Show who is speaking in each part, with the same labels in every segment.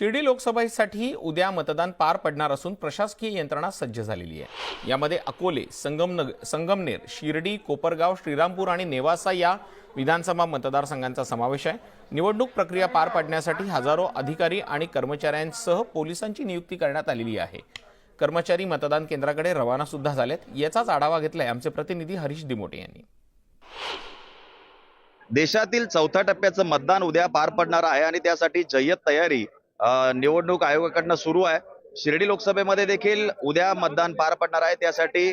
Speaker 1: शिर्डी लोकसभेसाठी उद्या मतदान पार पडणार असून प्रशासकीय यंत्रणा सज्ज झालेली आहे. यामध्ये अकोले संगमनग संगमनेर शिर्डी कोपरगाव श्रीरामपूर आणि नेवासा या विधानसभा मतदारसंघांचा समावेश आहे. निवडणूक प्रक्रिया पार पाडण्यासाठी हजारो अधिकारी आणि कर्मचाऱ्यांसह पोलिसांची नियुक्ती करण्यात आलेली आहे. कर्मचारी मतदान केंद्राकडे रवाना सुद्धा झालेत. याचाच आढावा घेतलाय आमचे प्रतिनिधी हरीश दिमोटे यांनी.
Speaker 2: देशातील चौथ्या टप्प्याचं मतदान उद्या पार पडणार आहे आणि त्यासाठी जय्यत तयारी निवडणूक आयोगाकडनं सुरू आहे. शिर्डी लोकसभेमध्ये देखील उद्या मतदान पार पडणार आहे. त्यासाठी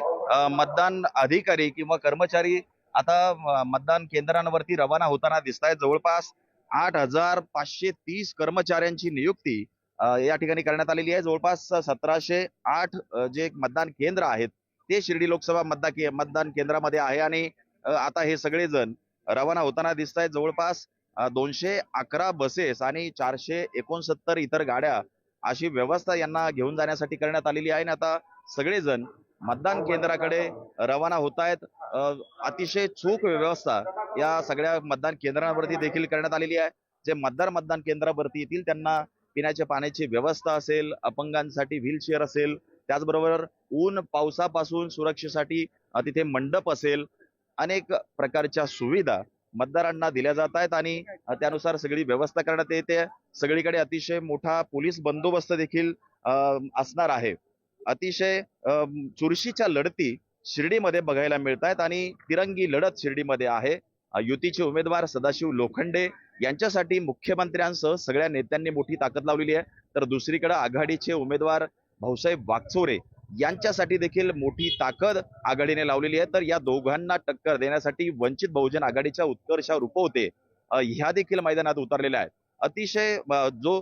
Speaker 2: मतदान अधिकारी किंवा कर्मचारी आता मतदान केंद्रांवरती रवाना होताना दिसत आहेत जवळपास आठ हजार पाचशे तीस कर्मचाऱ्यांची नियुक्ती या ठिकाणी करण्यात आलेली आहे. जवळपास सतराशे आठ जे मतदान केंद्र आहेत ते शिर्डी लोकसभा मतदान के- मतदान केंद्रामध्ये आहे. आणि आता हे सगळेजण रवाना होताना दिसत आहेत जवळपास दोनशे अकरा बसेस आणि चारशे एकोणसत्तर इतर गाड्या अशी व्यवस्था यांना घेऊन जाण्यासाठी करण्यात आलेली आहे. आणि आता सगळेजण मतदान केंद्राकडे रवाना होत आहेत. अतिशय चोख व्यवस्था या सगळ्या मतदान केंद्रांवरती देखील करण्यात आलेली आहे. जे मतदार मतदान केंद्रावरती येतील त्यांना पिण्याच्या पाण्याची व्यवस्था असेल अपंगांसाठी व्हीलचेअर असेल त्याचबरोबर ऊन पावसापासून सुरक्षेसाठी तिथे मंडप असेल अनेक प्रकारच्या सुविधा मतदारांना दिल्या जात आहेत आणि त्यानुसार सगळी व्यवस्था करण्यात येते. सगळीकडे अतिशय मोठा पोलीस बंदोबस्त देखील असणार आहे. अतिशय चुरशीच्या लढती शिर्डीमध्ये बघायला मिळत आहेत आणि तिरंगी लढत शिर्डीमध्ये आहे. युतीचे उमेदवार सदाशिव लोखंडे यांच्यासाठी मुख्यमंत्र्यांसह सगळ्या नेत्यांनी मोठी ताकद लावलेली आहे. तर दुसरीकडे आघाडीचे उमेदवार भाऊसाहेब वागचोरे यांच्यासाठी देखील मोठी ताकद आघाडीने लावलेली आहे. तर या दोघांना टक्कर देण्यासाठी वंचित बहुजन आघाडीच्या उत्कर्षावर उपवते ह्या देखील मैदानात उतरलेल्या आहेत. अतिशय जो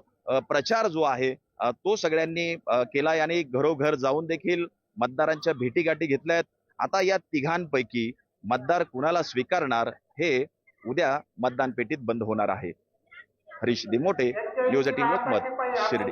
Speaker 2: प्रचार जो आहे तो सगळ्यांनी केला आणि घरोघर जाऊन देखील मतदारांच्या भेटीगाठी घेतल्या आहेत. आता या तिघांपैकी मतदार कुणाला स्वीकारणार हे उद्या मतदान पेटीत बंद होणार आहे. Harish Dimote news eighteen Lokmat Shirdi.